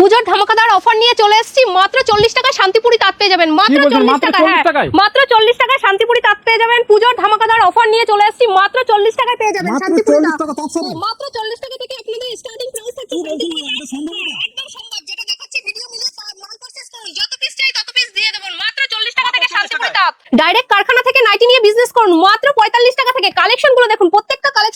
পুজোর ধামাকাদার অফার নিয়ে চলে এসেছি। মাত্র চল্লিশ টাকায় শান্তিপুরি তাঁত পেয়ে যাবেন। মাত্র? চল্লিশ মাত্র টাকা 40 হ্যাঁ। টাকায়? মাত্র চল্লিশ টাকায় শান্তিপুরি তাঁত পেয়ে যাবেন। পুজোর ধামাকাদার অফার নিয়ে চলে এসেছি। মাত্র চল্লিশ টাকায় পেয়ে যাবেন মাত্র শান্তিপুরি 40 টাকা তাঁত মাত্র চল্লিশ টাকা থেকে আপনাদের স্টার্টিং প্রাইস থাকছে একদম সম্ভব। যেটা দেখাচ্ছি ভিডিও মিলিয়ে মাল পারচেজ করুন যত পিস চাই তত পিস দিয়ে দেবো। মাত্র চল্লিশ টাকা থেকে শান্তিপুরি তাঁত। ডাইরেক্ট কারখানা থেকে নাইটি নিয়ে বিজনেস করুন। মাত্র পঁয়তাল্লিশ টাকা থেকে। কালেকশনগুলো দেখুন। প্রত্যেকটা কালেকশন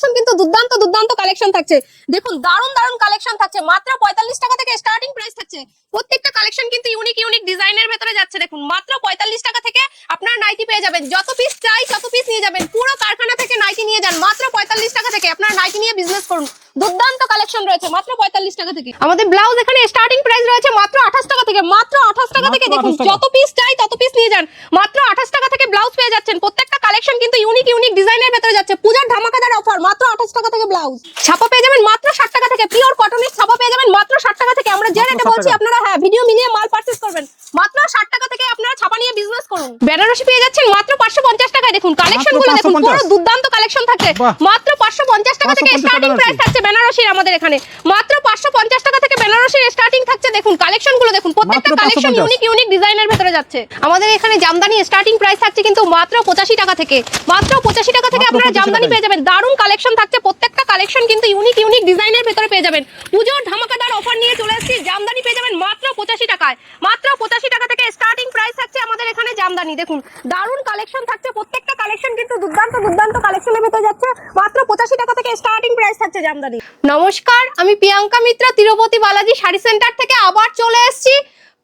কালেকশন থাকছে। দেখুন দারুণ দারুণ কালেকশন থাকছে। মাত্র পঁয়তাল্লিশ টাকা থেকে স্টার্টিং প্রাইস থাকছে। প্রত্যেকটা কালেকশন কিন্তু ইউনিক ইউনিক ডিজাইনের ভেতরে যাচ্ছে। দেখুন মাত্র পঁয়তাল্লিশ টাকা থেকে আপনার নাইটি পেয়ে যাবেন। যত পিস চাই তত পিস নিয়ে যাবেন। পুরো কারখানা থেকে নাইটি নিয়ে যান। মাত্র পঁয়তাল্লিশ টাকা থেকে আপনার নাইটি নিয়ে বিজনেস করুন। দুর্দান্ত কালেকশন রয়েছে মাত্র পঁয়তাল্লিশ টাকা থেকে। আমাদের ব্লাউজ এখানে স্টার্টিং প্রাইস রয়েছে মাত্র আঠাশ টাকা থেকে। মাত্র আঠাশ টাকা থেকে দেখুন যত পিস চাই তত পিস নিয়ে যান। মাত্র আঠাশ টাকা থেকে ব্লাউজ পেয়ে যাচ্ছেন। প্রত্যেকটা কালেকশন কিন্তু ইউনিক ইউনিক ডিজাইনের ভেতরে যাচ্ছে। পূজার ধামাকাদার অফার মাত্র আঠাশ টাকা থেকে ব্লাউজ ছাপা পেয়ে যাবেন মাত্র ষাট টাকা থেকে। পিওর কটনের ছাপা পেয়ে যাবেন মাত্র ষাট টাকা থেকে। আমরা যে রেটে বলছি আপনারা হ্যাঁ ভিডিও মিলিয়ে মাল পারচেজ করবেন। মাত্র ষাট টাকা থেকে আপনারা ছাপা নিয়ে বিজনেস করুন। বেনারসি পেয়ে যাচ্ছেন মাত্র পাঁচশো পঞ্চাশ টাকায়। দেখুন কালেকশনগুলো দেখুন পুরো দুর্দান্ত কালেকশন থাকছে মাত্র পাঁচশো পঞ্চাশ টাকা থেকে স্টার্টিং। প্রাইস থাকছে বেনারসির আমাদের এখানে। মাত্র পাঁচশো পঞ্চাশ টাকা থেকে বেনারসির স্টার্টিং থাকছে দেখুন কালেকশনগুলো দেখুন প্রত্যেকটা কালেকশন ইউনিক ইউনিক ডিজাইনের ভেতরে যাচ্ছে। আমাদের এখানে জামদানি স্টার্টিং প্রাইস থাকছে কিন্তু মাত্র পঁচাশি টাকা থেকে। মাত্র পঁচাশি টাকা থেকে আপনারা জামদানি পেয়ে যাবেন। দারুণ কালেকশন থাকছে প্রত্যেকটা কালেকশন কিন্তু ইউনিক ইউনিক ডিজাইনের ভেতরে পেয়ে যাবেন। পুজোর ধামাকাদার অফার নিয়ে চলে এসেছি জামদানি পেয়ে যাবেন মাত্র পঁচাশি টাকায়। মাত্র পঁচাশি টাকা থেকে স্টার্টিং প্রাইস থাকছে আমাদের এখানে জামদানি দেখুন। দারুণ কালেকশন থাকছে প্রত্যেকটা কালেকশন কিন্তু দুর্দান্ত দুর্দান্ত কালেকশনের ভেতরে যাচ্ছে। মাত্র পঁচাশি টাকা থেকে স্টার্টিং প্রাইস থাকছে জামদানি। নমস্কার আমি প্রিয়াঙ্কা মিত্র তিরুপতি বালাজি শাড়ি সেন্টার থেকে আবার চলে এসেছি।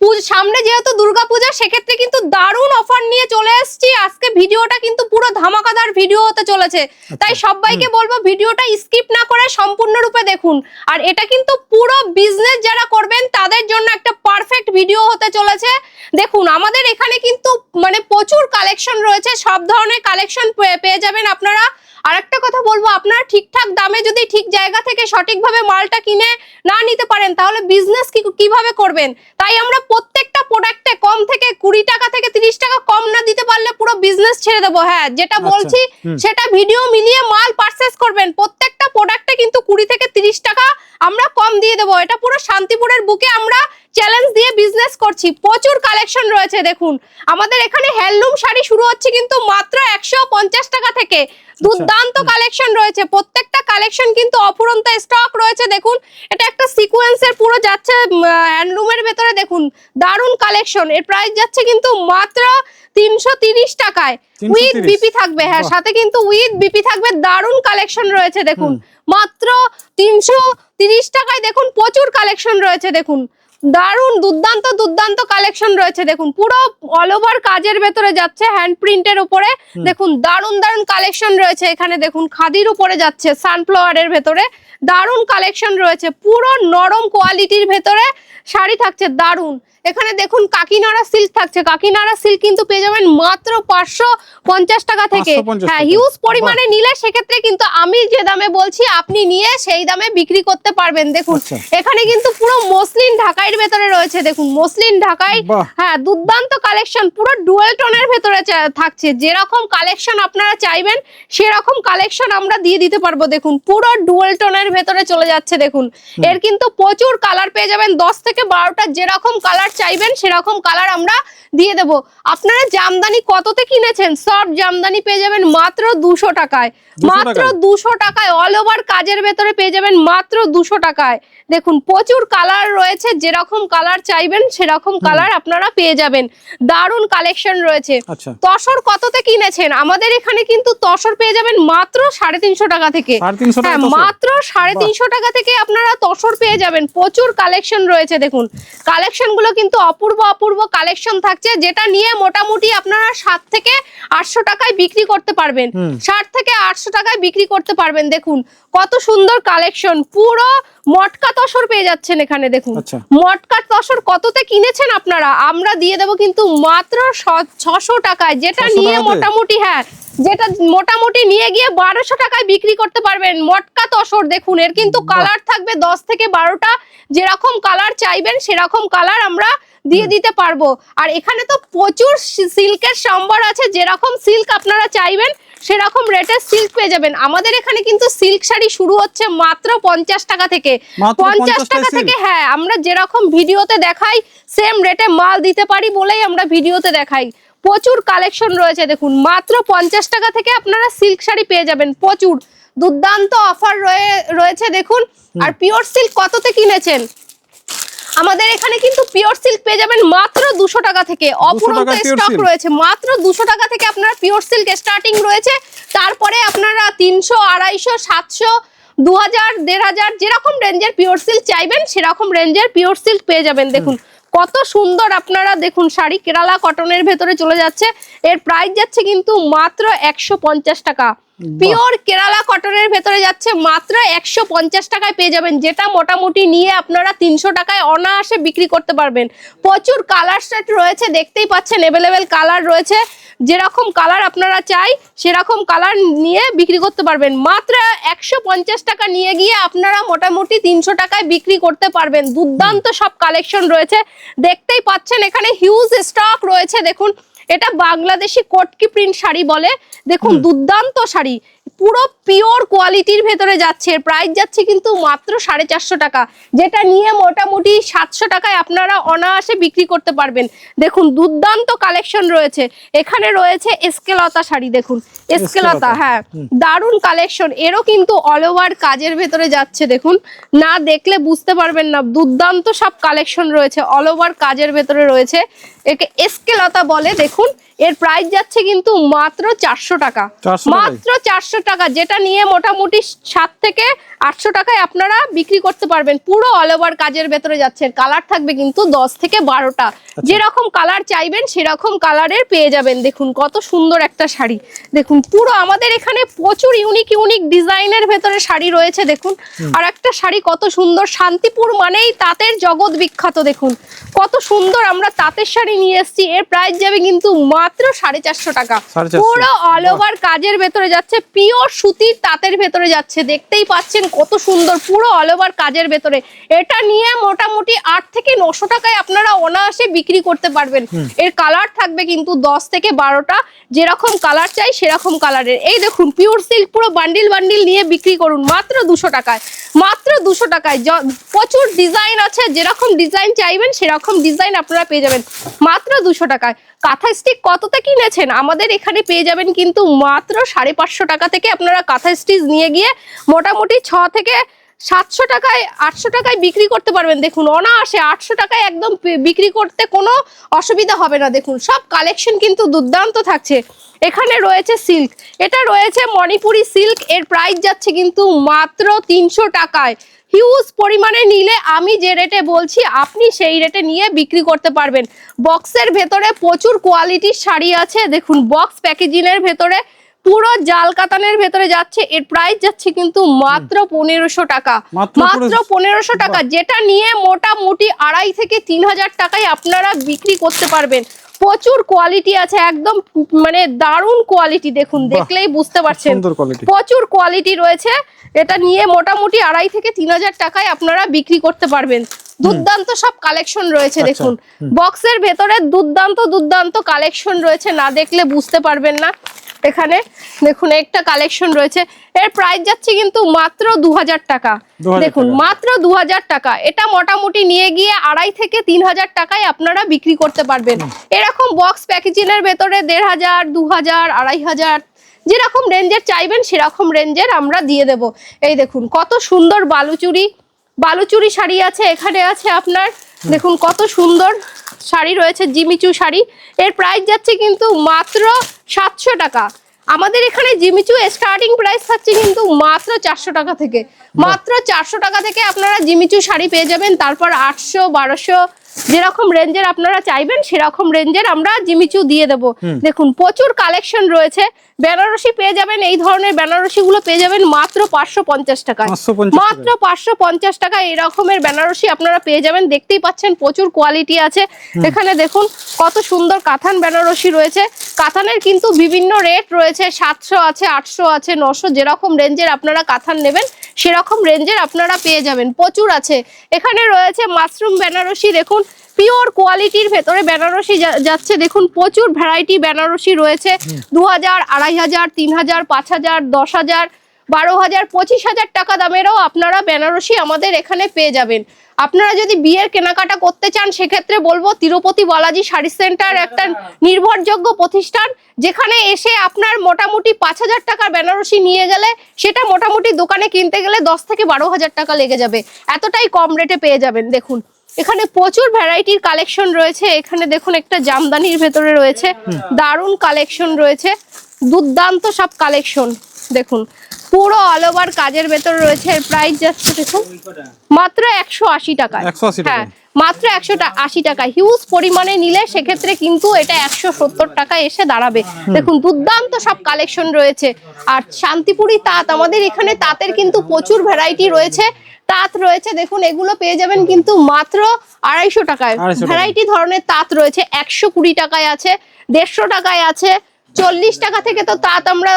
পুজ- সামনে যেহেতু দুর্গাপূজা সেক্ষেত্রে কিন্তু দারুণ অফার নিয়ে চলে এসেছি। আজকে ভিডিওটা কিন্তু পুরো ধামাকাদার ভিডিও হতে চলেছে। তাই সবাইকে বলব ভিডিওটা স্কিপ না করে সম্পূর্ণরূপে দেখুন। আর এটা কিন্তু পুরো বিজনেস যারা করবেন তাদের জন্য একটা পারফেক্ট ভিডিও হতে চলেছে। দেখুন আমাদের এখানে কিন্তু মানে প্রচুর কালেকশন রয়েছে। সব ধরনের কালেকশন পেয়ে যাবেন আপনারা। আর একটা কথা বলব আপনারা ঠিকঠাক দামে যদি ঠিক জায়গা থেকে সঠিকভাবে মালটা কিনে না নিতে পারেন তাহলে বিজনেস কীভাবে করবেন? তাই আমরা প্রত্যেকটা প্রোডাক্টে কম থেকে কুড়ি টাকা থেকে তিরিশ টাকা কম না দিতে পারলে পুরো বিজনেস ছেড়ে দেবো। হ্যাঁ যেটা আচ্ছা, বলছি সেটা ভিডিও মিলিয়ে মাল পারচেস করবেন। প্রত্যেকটা প্রোডাক্টে কিন্তু কুড়ি থেকে তিরিশ টাকা আমরা কম দিয়ে দেবো। এটা পুরো শান্তিপুরের বুকে আমরা চ্যালেঞ্জ দিয়ে বিজনেস করছি। প্রচুর কালেকশন রয়েছে দেখুন। আমাদের এখানে হ্যান্ডলুম শাড়ি শুরু হচ্ছে কিন্তু মাত্র একশো পঞ্চাশ টাকা থেকে। দুর্দান্ত কালেকশন রয়েছে। প্রত্যেকটা কালেকশন কিন্তু অফুরন্ত স্টক রয়েছে দেখুন। এটা একটা সিকোয়েন্সের পুরো যাচ্ছে হ্যান্ডলুমের ভেতরে দেখুন। দারুণ কালেকশন এর প্রাইস যাচ্ছে কিন্তু মাত্র তিনশো তিরিশ টাকায়। উইথ বিপি থাকবে হ্যাঁ সাথে কিন্তু উইথ বিপি থাকবে দারুণ কালেকশন রয়েছে দেখুন। মাত্র তিনশো তিরিশ টাকায় দেখুন প্রচুর কালেকশন রয়েছে দেখুন। দারুণ দুর্দান্ত দুর্দান্ত কালেকশন রয়েছে। দেখুন পুরো অল ওভার কাজের ভেতরে যাচ্ছে হ্যান্ড প্রিন্টের উপরে। দেখুন দারুণ দারুণ কালেকশন রয়েছে এখানে। দেখুন খাদির উপরে যাচ্ছে সানফ্লাওয়ারের ভেতরে। দারুণ কালেকশন রয়েছে পুরো নরম কোয়ালিটির ভেতরে। শাড়ি থাকছে দারুণ। এখানে দেখুন কাকিনাড়া সিল্ক থাকছে। কাকিনাড়া সিল্ক কিন্তু পেয়ে যাবেন মাত্র পাঁচশো পঞ্চাশ টাকা থেকে। হ্যাঁ হিউজ পরিমাণে নিলে সেক্ষেত্রে কিন্তু আমি যে দামে বলছি আপনি নিয়ে সেই দামে বিক্রি করতে পারবেন। দেখুন আচ্ছা। এখানে কিন্তু পুরো মসলিন ঢাকাইয়ের ভেতরে রয়েছে। দেখুন মসলিন ঢাকাই হ্যাঁ দুর্দান্ত কালেকশন পুরো ডুয়েল টোনের ভেতরে থাকছে। যেরকম কালেকশন আপনারা চাইবেন সেরকম কালেকশন আমরা দিয়ে দিতে পারব। দেখুন পুরো ডুয়েল টোনের ভেতরে চলে যাচ্ছে। দেখুন এর কিন্তু প্রচুর কালার পেয়ে যাবেন। দশ থেকে বারোটা যেরকম কালার চাইবেন সেরকম কালার আমরা দিয়ে দেব। আপনারা জামদানি কততে কিনেছেন? সব জামদানি পেয়ে যাবেন মাত্র দুশো টাকায়। মাত্র দুশো টাকায়। অল ওভার কাজের ভেতরে পেয়ে যাবেন মাত্র দুশো টাকায়। দেখুন প্রচুর কালার রয়েছে যেরকম কালার চাইবেন সেরকম কালার আপনারা পেয়ে যাবেন। দারুণ কালেকশন রয়েছে। আচ্ছা। তসর কততে কিনেছেন? আমাদের এখানে কিন্তু তসর পেয়ে যাবেন মাত্র সাড়ে তিনশো টাকা থেকে। হ্যাঁ মাত্র সাড়ে তিনশো টাকা থেকে আপনারা তসর পেয়ে যাবেন। প্রচুর কালেকশন রয়েছে দেখুন। কালেকশনগুলো কিন্তু অপূর্ব অপূর্ব কালেকশন থাকছে যেটা নিয়ে মোটামুটি আপনারা সাত থেকে আটশো টাকায় বিক্রি করতে পারবেন। ষাট থেকে আটশো টাকায় বিক্রি করতে পারবেন দেখুন। কত সুন্দর কালেকশন পুরো মটকা তসর পেয়ে যাচ্ছেন এখানে দেখুন। আচ্ছা। মটকা তসর কততে কিনেছেন আপনারা? আমরা দিয়ে দেবো কিন্তু মাত্র ছশো টাকায় যেটা নিয়ে মোটামুটি হ্যাঁ যেটা মোটামুটি নিয়ে গিয়ে বারোশো টাকায় বিক্রি করতে পারবেন। মটকা তসর দেখুন এর কিন্তু কালার থাকবে দশ থেকে বারোটা যেরকম কালার চাইবেন সেরকম কালার আমরা দিয়ে দিতে পারব। আর এখানে তো প্রচুর সিল্কের সম্বর আছে যেরকম সিল্ক আপনারা চাইবেন সেরকম রেটের সিল্ক পেয়ে যাবেন। আমাদের এখানে কিন্তু সিল্ক শাড়ি শুরু হচ্ছে মাত্র পঞ্চাশ টাকা থেকে। পঞ্চাশ টাকা থেকে হ্যাঁ আমরা যেরকম ভিডিওতে দেখাই সেম রেটে মাল দিতে পারি বলেই আমরা ভিডিওতে দেখাই। প্রচুর কালেকশন রয়েছে দেখুন মাত্র পঞ্চাশ টাকা থেকে আপনারা সিল্ক শাড়ি পেয়ে যাবেন প্রচুর। দুর্দান্ত অফার রয়েছে দেখুন। আর পিওর সিল্ক কততে কিনেছেন? আমাদের এখানে কিন্তু পিওর সিল্ক পেয়ে যাবেন মাত্র দুশো টাকা থেকে। অপুরন্ত স্টক রয়েছে মাত্র দুশো টাকা থেকে আপনার পিওর সিল্ক স্টার্টিং রয়েছে। তারপরে আপনারা তিনশো আড়াইশো সাতশো দু হাজার দেড় হাজার যেরকম রেঞ্জের পিওর সিল্ক চাইবেন সেরকম রেঞ্জের পিওর সিল্ক পেয়ে যাবেন। দেখুন কত সুন্দর আপনারা দেখুন শাড়ি কেরালা কটনের ভেতরে চলে যাচ্ছে। এর প্রাইস যাচ্ছে কিন্তু মাত্র একশো পঞ্চাশ টাকা। পিওর কেরালা কটনের ভেতরে যাচ্ছে মাত্র একশো পঞ্চাশ টাকায় পেয়ে যাবেন, যেটা মোটামুটি নিয়ে আপনারা তিনশো টাকায় অনায়াসে বিক্রি করতে পারবেন। প্রচুর কালার সেট রয়েছে, দেখতেই পাচ্ছেন অ্যাভেলেবেল কালার রয়েছে। যেরকম কালার আপনারা চাই, সেরকম কালার নিয়ে বিক্রি করতে পারবেন। মাত্র একশো পঞ্চাশ টাকা নিয়ে গিয়ে আপনারা মোটামুটি তিনশো টাকায় বিক্রি করতে পারবেন। দুর্দান্ত সব কালেকশন রয়েছে। দেখতেই পাচ্ছেন, এখানে হিউজ স্টক রয়েছে, দেখুন। এটা বাংলাদেশি কটকি প্রিন্ট শাড়ি বলে। দেখুন দুর্দান্ত শাড়ি। পুরো পিওর কোয়ালিটির ভেতরে যাচ্ছে। প্রাইস যাচ্ছে কিন্তু মাত্র সাড়ে চারশো টাকা। যেটা নিয়ে মোটামুটি সাতশো টাকায় আপনারা অনায়াসে বিক্রি করতে পারবেন। দেখুন দুর্দান্ত কালেকশন রয়েছে। এখানে রয়েছে এসকেলতা শাড়ি দেখুন। এসকেলতা এসকেলতা, হ্যাঁ। দারুণ কালেকশন এরও কিন্তু অল ওভার কাজের ভেতরে যাচ্ছে দেখুন। না দেখলে বুঝতে পারবেন না। দুর্দান্ত সব কালেকশন রয়েছে। অল ওভার কাজের ভেতরে রয়েছে। একে এসকেলতা বলে দেখুন। এর প্রাইস যাচ্ছে কিন্তু মাত্র চারশো টাকা। মাত্র চারশো টাকা যেটা নিয়ে মোটামুটি সাত থেকে আটশো টাকায় আপনারা বিক্রি করতে পারবেন। পুরো অল ওভার কাজের ভেতরে যাচ্ছে কালার থাকবে কিন্তু দশ থেকে বারোটা। আচ্ছা। যেরকম কালার চাইবেন সেরকম কালারের পেয়ে যাবেন। দেখুন কত সুন্দর একটা শাড়ি। দেখুন পুরো আমাদের এখানে প্রচুর ইউনিক ইউনিক ডিজাইনের ভেতরে শাড়ি রয়েছে দেখুন। আর একটা শাড়ি কত সুন্দর। শান্তিপুর মানেই তাঁতের জগৎ বিখ্যাত দেখুন। কত সুন্দর আমরা তাঁতের শাড়ি নিয়ে এসেছি। এর প্রাইস যাবে কিন্তু মাত্র সাড়ে চারশো টাকা। পুরো অল ওভার কাজের ভেতরে যাচ্ছে। পিওর সুতির তাঁতের ভেতরে যাচ্ছে দেখতেই পাচ্ছেন কত সুন্দর পুরো অল ওভার কাজের ভেতরে। এটা নিয়ে মোটামুটি আট থেকে নশো টাকায় আপনারা অনায়াসে বিক্রি করতে পারবেন। এর কালার থাকবে কিন্তু দশ থেকে বারোটা যেরকম কালার চাই সেরকম কালারের এই দেখুন পিওর সিল্ক পুরো বান্ডিল বান্ডিল নিয়ে বিক্রি করুন মাত্র দুশো টাকায়। মাত্র দুশো টাকায়। প্রচুর ডিজাইন আছে যেরকম ডিজাইন চাইবেন সেরকম ডিজাইন আপনারা পেয়ে যাবেন। মাত্র দুশো টাকায়। কাঁথা স্টিক কততে কিনেছেন? আমাদের এখানে পেয়ে যাবেন কিন্তু মাত্র সাড়ে পাঁচশো টাকা থেকে আপনারা কাঁথা স্টিচ নিয়ে গিয়ে মোটামুটি ছ থেকে সাতশো টাকায়, আটশো টাকায় বিক্রি করতে পারবেন। দেখুন, অনায়াসে আটশো টাকায় একদম বিক্রি করতে কোনো অসুবিধা হবে না। দেখুন, সব কালেকশন কিন্তু দুর্দান্ত থাকছে। এখানে রয়েছে সিল্ক। এটা রয়েছে মণিপুরি সিল্ক। এর প্রাইস যাচ্ছে কিন্তু মাত্র তিনশো টাকায়। হিউজ পরিমাণে নিলে আমি যে রেটে বলছি, আপনি সেই রেটে নিয়ে বিক্রি করতে পারবেন। বক্সের ভেতরে প্রচুর কোয়ালিটির শাড়ি আছে। দেখুন, বক্স প্যাকেজিংয়ের ভেতরে পুরো জাল কাতানের ভেতরে যাচ্ছে এর প্রাইস যাচ্ছে কিন্তু মাত্র পনেরোশো টাকা। মাত্র পনেরোশো টাকা যেটা নিয়ে মোটামুটি আড়াই থেকে তিন হাজার টাকায় আপনারা বিক্রি করতে পারবেন। প্রচুর কোয়ালিটি আছে একদম মানে দারুণ কোয়ালিটি দেখুন দেখলেই বুঝতে পারছেন। প্রচুর কোয়ালিটি রয়েছে এটা নিয়ে মোটামুটি আড়াই থেকে তিন হাজার টাকায় আপনারা বিক্রি করতে পারবেন। দুর্দান্ত সব কালেকশন রয়েছে আচ্ছা, দেখুন। বক্সের ভেতরে দুর্দান্ত দুর্দান্ত কালেকশন রয়েছে না দেখলে বুঝতে পারবেন না। এখানে দেখুন একটা কালেকশন রয়েছে। এর প্রাইস যাচ্ছে কিন্তু মাত্র দু হাজার টাকা দেখুন মাত্র দু হাজার টাকা। এটা মোটামুটি নিয়ে গিয়ে আড়াই থেকে তিন হাজার টাকায় আপনারা বিক্রি করতে পারবেন। এরকম বক্স প্যাকেজিংয়ের ভেতরে দেড় হাজার দু হাজার আড়াই হাজার যেরকম রেঞ্জের চাইবেন সেরকম রেঞ্জের আমরা দিয়ে দেব। এই দেখুন কত সুন্দর বালুচুরি বালুচুরি শাড়ি আছে এখানে আছে আপনার দেখুন কত সুন্দর শাড়ি রয়েছে জিমিচু শাড়ি। এর প্রাইস যাচ্ছে কিন্তু মাত্র সাতশো টাকা। আমাদের এখানে জিমিচু স্টার্টিং প্রাইস থাকছে কিন্তু মাত্র চারশো টাকা থেকে। মাত্র চারশো টাকা থেকে আপনারা জিমিচু শাড়ি পেয়ে যাবেন তারপর আটশো বারোশো যেরকম রেঞ্জের আপনারা চাইবেন সেরকম রেঞ্জের আমরা জিমিচু দিয়ে দেবো। দেখুন প্রচুর কালেকশন রয়েছে। বেনারসি পেয়ে যাবেন এই ধরনের বেনারসি গুলো পেয়ে যাবেন মাত্র পাঁচশো পঞ্চাশ টাকায়। মাত্র পাঁচশো পঞ্চাশ টাকা এরকমের বেনারসি আপনারা পেয়ে যাবেন। দেখতেই পাচ্ছেন প্রচুর কোয়ালিটি আছে। এখানে দেখুন কত সুন্দর কাতান বেনারসি রয়েছে। কাতানের কিন্তু বিভিন্ন রেট রয়েছে সাতশো আছে আটশো আছে নশো যেরকম রেঞ্জের আপনারা কাতান নেবেন সেরকম রেঞ্জের আপনারা পেয়ে যাবেন। প্রচুর আছে। এখানে রয়েছে মাশরুম বেনারসি দেখুন দেখুন পিওর কোয়ালিটির ভেতরে বেনারসি যাচ্ছে। দেখুন, প্রচুর ভ্যারাইটি বেনারসি রয়েছে। দু হাজার আড়াই হাজার তিন হাজার পাঁচ হাজার দশ হাজার বারো হাজার পঁচিশ হাজার টাকা দামেরও আপনারা বেনারসি আমাদের এখানে পেয়ে যাবেন। আপনারা যদি বিয়ের কেনাকাটা করতে চান, সেক্ষেত্রে বলব তিরুপতি বালাজি শাড়ি সেন্টার একটা নির্ভরযোগ্য প্রতিষ্ঠান, যেখানে এসে আপনার মোটামুটি পাঁচ হাজার টাকার বেনারসি নিয়ে গেলে, সেটা মোটামুটি দোকানে কিনতে গেলে দশ থেকে বারো হাজার টাকা লেগে যাবে। এতটাই কম রেটে পেয়ে যাবেন, দেখুন। এখানে প্রচুর ভ্যারাইটির কালেকশন রয়েছে। এখানে দেখুন একটা জামদানির ভেতরে রয়েছে। দারুণ কালেকশন রয়েছে। দুর্দান্ত সব কালেকশন দেখুন। পুরো অল ওভার কাজের ভেতরে রয়েছে। এর প্রাইস যাচ্ছে দেখুন মাত্র একশো আশি টাকা 180 টাকায়? হ্যাঁ। মাত্র একশো আশি টাকা। হিউজ পরিমাণে নিলে সেক্ষেত্রে কিন্তু এটা একশো সত্তর টাকা এসে দাঁড়াবে। দেখুন দুর্দান্ত সব কালেকশন রয়েছে। আর শান্তিপুরি তাঁত আমাদের এখানে তাঁতের কিন্তু প্রচুর ভ্যারাইটি রয়েছে। তাঁত রয়েছে দেখুন এগুলো পেয়ে যাবেন কিন্তু মাত্র আড়াইশো টাকায়। ভ্যারাইটি ধরনের তাঁত রয়েছে একশো কুড়ি টাকায় আছে দেড়শো টাকায় আছে চল্লিশ টাকা থেকে তো তাঁত আমরা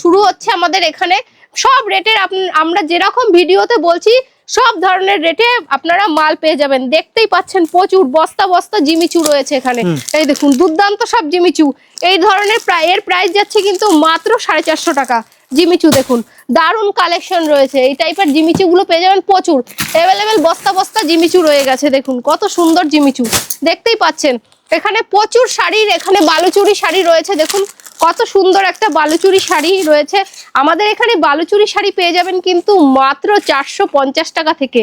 শুরু হচ্ছে আমাদের এখানে। সব রেটের আমরা যেরকম ভিডিওতে বলছি সব ধরনের রেটে আপনারা মাল পেয়ে যাবেন। দেখতেই পাচ্ছেন প্রচুর বস্তা বস্তা জিমিচু রয়েছে এখানে। এই দেখুন দুর্দান্ত সব জিমিচু এই ধরনের প্রায় এর প্রাইস যাচ্ছে কিন্তু মাত্র সাড়ে চারশো টাকা। জিমিচু দেখুন দারুণ কালেকশন রয়েছে। এই টাইপের জিমিচু গুলো পেয়ে যাবেন প্রচুর। অ্যাভেলেবেল বস্তা বস্তা জিমিচু রয়ে গেছে দেখুন কত সুন্দর জিমিচু দেখতেই পাচ্ছেন এখানে প্রচুর শাড়ির এখানে বালুচুরি শাড়ি রয়েছে। দেখুন, কত সুন্দর একটা বালুচুরি শাড়ি রয়েছে। আমাদের এখানে বালুচুরি শাড়ি পেয়ে যাবেন কিন্তু মাত্র চারশো পঞ্চাশ টাকা থেকে।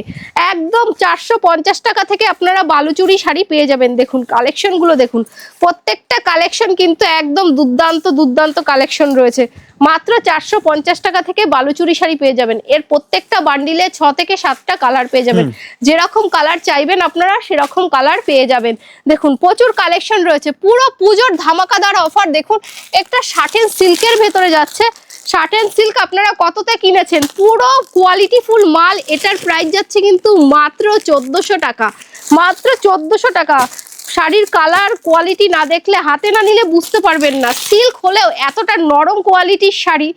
একদম চারশো পঞ্চাশ টাকা থেকে আপনারা বালুচুরি শাড়ি পেয়ে যাবেন। দেখুন কালেকশনগুলো দেখুন। প্রত্যেকটা কালেকশন কিন্তু একদম দুর্দান্ত দুর্দান্ত কালেকশন রয়েছে। মাত্র চারশো পঞ্চাশ টাকা থেকে বালুচুরি শাড়ি পেয়ে যাবেন। এর প্রত্যেকটা বান্ডিলে ছ থেকে সাতটা কালার পেয়ে যাবেন। যেরকম কালার চাইবেন আপনারা সেরকম কালার পেয়ে যাবেন। দেখুন প্রচুর কালেকশন রয়েছে। পুরো পুজোর ধামাকাদার অফার দেখুন একটা শার্টেন সিল্কের ভেতরে যাচ্ছে। শার্টেন সিল্ক আপনারা কততে কিনেছেন? পুরো কোয়ালিটি ফুল মাল এটার প্রাইস যাচ্ছে কিন্তু মাত্র চোদ্দোশো টাকা। মাত্র চোদ্দোশো টাকা। শাড়ির কালার কোয়ালিটি না দেখলে হাতে না নিলে বুঝতে পারবেন না। সিল্ক হলেও এতটা নরম কোয়ালিটির শাড়ি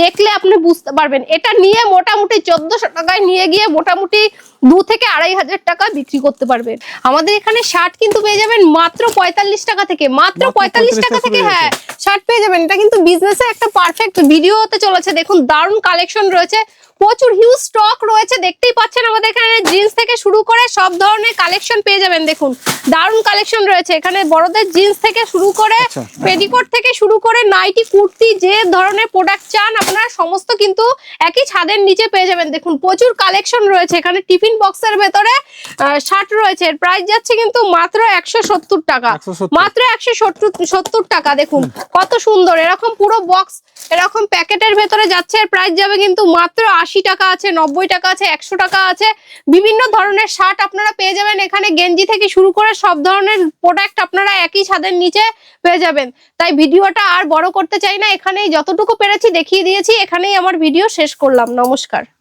দেখলে আপনি বুঝতে পারবেন। এটা নিয়ে মোটামুটি চোদ্দশো টাকায় নিয়ে গিয়ে মোটামুটি দু থেকে আড়াই হাজার টাকা বিক্রি করতে পারবেন। আমাদের এখানে শার্ট কিন্তু পেয়ে যাবেন মাত্র পঁয়তাল্লিশ টাকা থেকে মাত্র পঁয়তাল্লিশ টাকা থেকে হ্যাঁ শার্ট পেয়ে যাবেন। এটা কিন্তু বিজনেসের একটা পারফেক্ট ভিডিও হতে চলেছে। দেখুন দারুণ কালেকশন রয়েছে। প্রচুর হিউজ স্টক রয়েছে। দেখতেই পাচ্ছেন আমাদের এখানে জিন্স থেকে শুরু করে সব ধরনের কালেকশন পেয়ে যাবেন দেখুন। দারুণ কালেকশন রয়েছে। এখানে বড়দের জিন্স থেকে শুরু করে পেডিকোট থেকে শুরু করে নাইটি কুর্তি যে ধরনের প্রোডাক্ট চান আপনারা সমস্ত কিন্তু একই ছাদের নিচে পেয়ে যাবেন। দেখুন প্রচুর কালেকশন রয়েছে। এখানে টিফিন বক্সের ভেতরে শার্ট রয়েছে। এর প্রাইস যাচ্ছে কিন্তু মাত্র একশো সত্তর টাকা। মাত্র একশো সত্তর সত্তর টাকা দেখুন। কত সুন্দর। এরকম পুরো বক্স এরকম প্যাকেটের ভেতরে যাচ্ছে। এর প্রাইস যাবে কিন্তু মাত্র আশি টাকা আছে নব্বই টাকা আছে একশো টাকা আছে। বিভিন্ন ধরনের শার্ট আপনারা পেয়ে যাবেন। এখানে গেঞ্জি থেকে শুরু করে সব ধরনের প্রোডাক্ট আপনারা একই ছাদের নিচে পেয়ে যাবেন। তাই ভিডিওটা আর বড় করতে চাই না। এখানেই যতটুকু পেরেছি দেখিয়ে দিয়েছি। এখানেই আমার ভিডিও শেষ করলাম। নমস্কার।